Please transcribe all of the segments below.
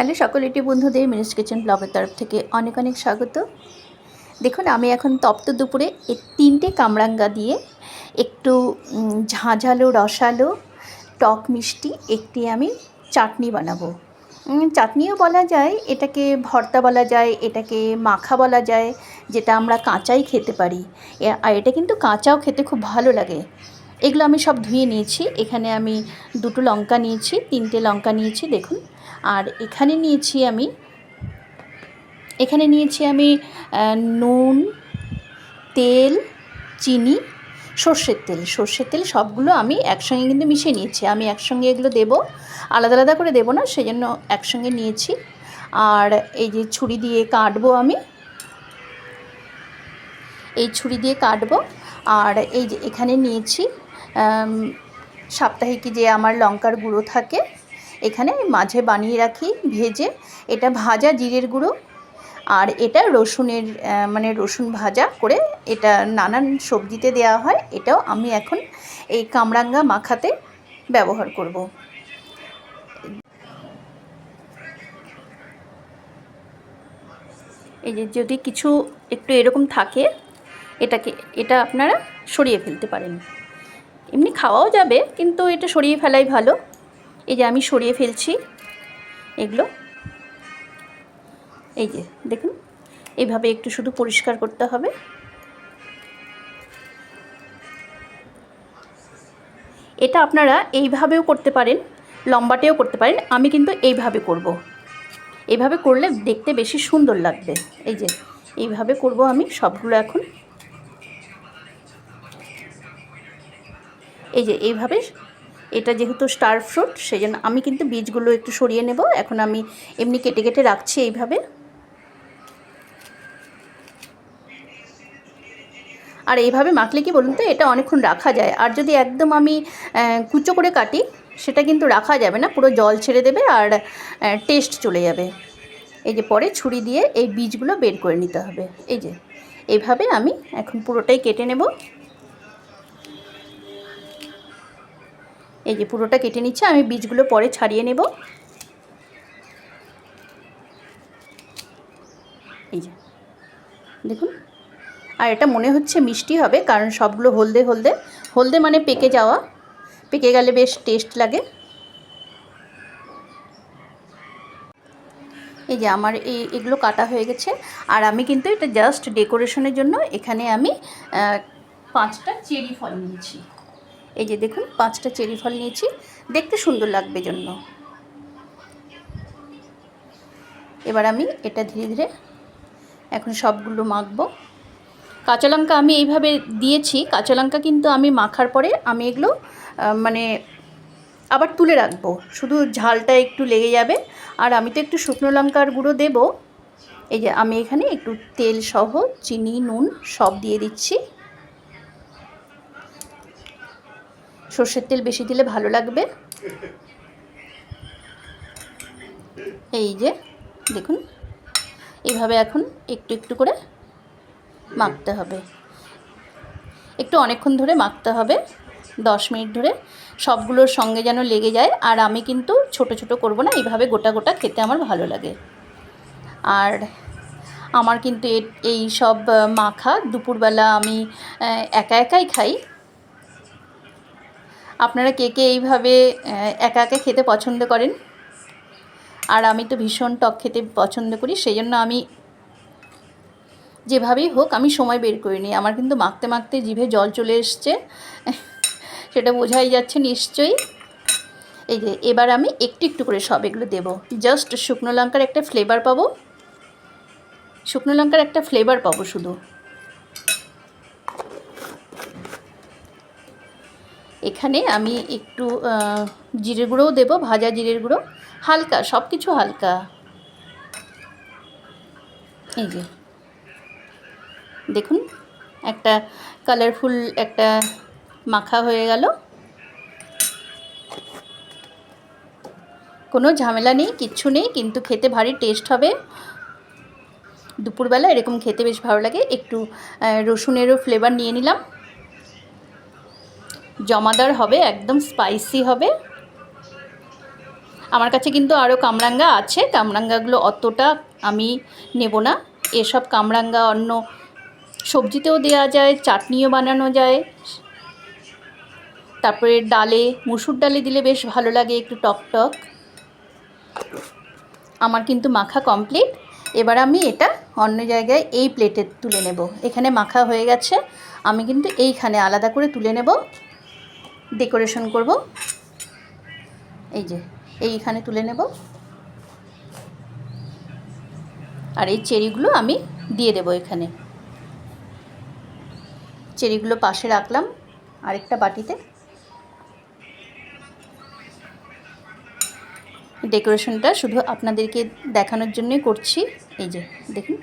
Hello সকল এটি বন্ধুদের মিনিস কিচেন ব্লগের তরফ থেকে অনেক অনেক স্বাগত। দেখুন, আমি এখন তপ্ত দুপুরে এই তিনটে কামরাঙ্গা দিয়ে একটু ঝাঁঝালো, রসালো, টক মিষ্টি, একটি আমি চাটনি বানাবো। চাটনিও বলা যায়, এটাকে ভর্তা বলা যায়, এটাকে মাখা বলা যায়, যেটা আমরা কাঁচাই খেতে পারি। আর এটা কিন্তু কাঁচাও খেতে খুব ভালো লাগে। এগুলো আমি সব ধুয়ে নিয়েছি। এখানে আমি দুটো লঙ্কা নিয়েছি, তিনটে লঙ্কা নিয়েছি, দেখুন। আর এখানে নিয়েছি আমি, এখানে নিয়েছি আমি নুন, তেল, চিনি, সর্ষের তেল। সর্ষের তেল সবগুলো আমি একসঙ্গে কিন্তু মিশিয়ে নিয়েছি। আমি একসঙ্গে এগুলো দেবো, আলাদা আলাদা করে দেবো না সেই জন্য একসঙ্গে নিয়েছি। আর এই যে ছুরি দিয়ে কাটবো আমি, এই ছুরি দিয়ে কাটবো। আর এই যে এখানে নিয়েছি সাপ্তাহিক যে আমার লঙ্কার গুঁড়ো থাকে এখানে মাঝে বানিয়ে রাখি, ভেজে। এটা ভাজা জিরের গুঁড়ো আর এটা রসুনের মানে রসুন ভাজা করে এটা নানান সবজিতে দেওয়া হয়। এটাও আমি এখন এই কামরাঙ্গা মাখাতে ব্যবহার করব। এই যে যদি কিছু একটু এরকম থাকে, এটাকে, এটা আপনারা সরিয়ে ফেলতে পারেন। এমনি খাওয়াও যাবে, কিন্তু এটা সরিয়ে ফেলাই ভালো। এই যে আমি সরিয়ে ফেলছি। এগুলো। এই যে, দেখুন। এইভাবে একটু শুধু পরিষ্কার করতে হবে। এটা আপনারা এইভাবেও করতে পারেন, লম্বাটেও করতে পারেন। আমি কিন্তু এইভাবে করব। এইভাবে করলে দেখতে বেশি সুন্দর লাগবে। এই যে, এইভাবে করব আমি সবগুলো এখন। এই যে, এইভাবে এটা যেহেতু স্টার ফ্রুট সেই জন্য আমি কিন্তু বীজগুলো একটু সরিয়ে নেব। এখন আমি এমনি কেটে কেটে রাখছি এইভাবে। আর এইভাবে মাখলে কি বলুন তো, এটা অনেকক্ষণ রাখা যায়। আর যদি একদম আমি কুচো করে কাটি, সেটা কিন্তু রাখা যাবে না, পুরো জল ছেড়ে দেবে আর টেস্ট চলে যাবে। এই যে পরে ছুরি দিয়ে এই বীজগুলো বের করে নিতে হবে। এই যে, এইভাবে আমি এখন পুরোটাই কেটে নেব। এই যে পুরোটা কেটে নিচ্ছে, আমি বীজগুলো পরে ছাড়িয়ে নেব। এই যে, দেখুন। আর এটা মনে হচ্ছে মিষ্টি হবে, কারণ সবগুলো হলদে হলদে। হলদে মানে পেকে যাওয়া। পেকে গেলে বেশ টেস্ট লাগে। এই যে আমার এই এগুলো কাটা হয়ে গেছে। আর আমি কিন্তু এটা জাস্ট ডেকোরেশনের জন্য এখানে আমি পাঁচটা চেরি ফল নিয়েছি। এই যে দেখুন, পাঁচটা চেরি ফল নিয়েছি। দেখতে সুন্দর লাগবে জন্য। এবার আমি এটা ধীরে ধীরে এখন সবগুলো মাখবো। কাঁচা লঙ্কা আমি এইভাবে দিয়েছি। কাঁচা লঙ্কা কিন্তু আমি মাখার পরে আমি এগুলো মানে আবার তুলে রাখব। শুধু ঝালটা একটু লেগে যাবে। আর আমি তো একটু শুকনো লঙ্কার গুঁড়ো দেব। এই যে আমি এখানে একটু তেল সহ, চিনি, নুন সব দিয়ে দিচ্ছি। সর্ষের তেল বেশি দিলে ভালো লাগবে। এই যে, দেখুন, এভাবে এখন একটু একটু করে মাখতে হবে। একটু অনেকক্ষণ ধরে মাখতে হবে, দশ মিনিট ধরে। সবগুলোর সঙ্গে যেন লেগে যায়, আর আমি কিন্তু ছোট ছোট করব না, এইভাবে গোটা গোটা খেতে আমার ভালো লাগে। আর আমার কিন্তু এই সব মাখা দুপুরবেলা আমি একা একাই খাই। আপনারা কে কে এইভাবে একা একা খেতে পছন্দ করেন? আর আমি তো ভীষণ টক খেতে পছন্দ করি, সেই জন্য আমি যেভাবেই হোক আমি সময় বের করে নিই। আমার কিন্তু মাখতে মাখতে জিভে জল চলে এসছে, সেটা বোঝাই যাচ্ছে নিশ্চয়ই। এই যে, এবার আমি একটু একটু করে সব এগুলো দেবো। জাস্ট শুকনো লঙ্কার একটা ফ্লেভার পাবো। শুকনো লঙ্কার একটা ফ্লেভার পাবো শুধু। এখানে আমি একটু জিরে গুঁড়োও দেবো, ভাজা জিরের গুঁড়ো। হালকা সব কিছু হালকা। এই যে। দেখুন, একটা কালারফুল একটা মাখা হয়ে গেল। কোনো ঝামেলা নেই, কিচ্ছু নেই, কিন্তু খেতে ভারী টেস্ট হবে। দুপুরবেলা এরকম খেতে বেশ ভালো লাগে। একটু রসুনেরও ফ্লেভার নিয়ে নিলাম। জমাদার হবে, একদম স্পাইসি হবে। আমার কাছে কিন্তু আরও কামরাঙ্গা আছে, কামরাঙ্গাগুলো অতটা আমি নেব না। এসব কামরাঙ্গা অন্য সবজিতেও দেওয়া যায়, চাটনিও বানানো যায়। তারপরে ডালে, মুসুর ডালে দিলে বেশ ভালো লাগে একটু টক টক। আমার কিন্তু মাখা কমপ্লিট এবার আমি এটা অন্য জায়গায় এই প্লেটে তুলে নেব। এখানে মাখা হয়ে গেছে। আমি কিন্তু এইখানে আলাদা করে তুলে নেব। ডেকোরেশন করব। এই যে এইখানে তুলে নেব। আর এই চেরিগুলো আমি দিয়ে দেব এখানে। চেরিগুলো পাশে রাখলাম আরেকটা বাটিতে। ডেকোরেশনটা শুধু আপনাদেরকে দেখানোর জন্যই করছি। এই যে, দেখুন।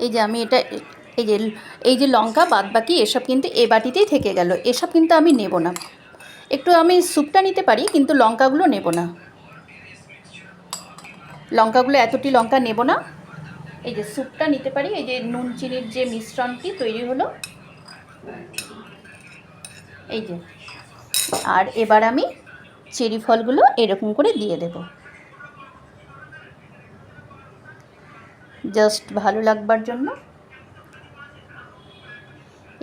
এই যে আমি এটা এই যে এই যে লঙ্কা বাদ বাকি এসব কিন্তু এ বাটিতেই থেকে গেল। এসব কিন্তু আমি নেব না। একটু আমি স্যুপটা নিতে পারি, কিন্তু লঙ্কাগুলো নেব না। লঙ্কাগুলো, এতটি লঙ্কা নেব না। এই যে স্যুপটা নিতে পারি, এই যে নুন চিনির যে মিশ্রণটি তৈরি হলো। এই যে, আর এবার আমি চেরি ফলগুলো এরকম করে দিয়ে দেব। জাস্ট ভালো লাগবার জন্য।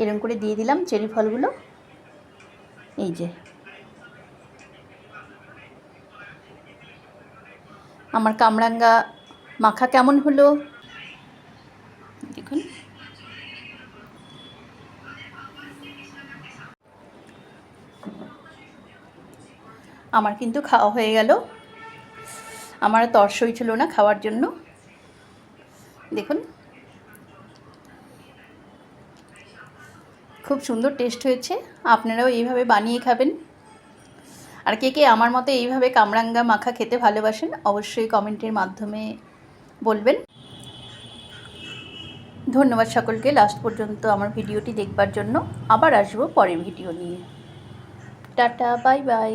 এরকম করে দিয়ে দিলাম চেরি ফলগুলো। এই যে। আমার কামরাঙ্গা মাখা কেমন হলো? দেখুন। আমার কিন্তু খাওয়া হয়ে গেল। আমার আর ছিল না খাওয়ার জন্য দেখুন খুব সুন্দর টেস্ট হয়েছে। আপনারাও এইভাবে বানিয়ে খাবেন। আর কে কে আমার মতো এইভাবে কামরাঙ্গা মাখা খেতে ভালোবাসেন, অবশ্যই কমেন্টের মাধ্যমে বলবেন। ধন্যবাদ সকলকে, লাস্ট পর্যন্ত আমার ভিডিওটি দেখবার জন্য। আবার আসব পরের ভিডিও নিয়ে। Tata, bye bye.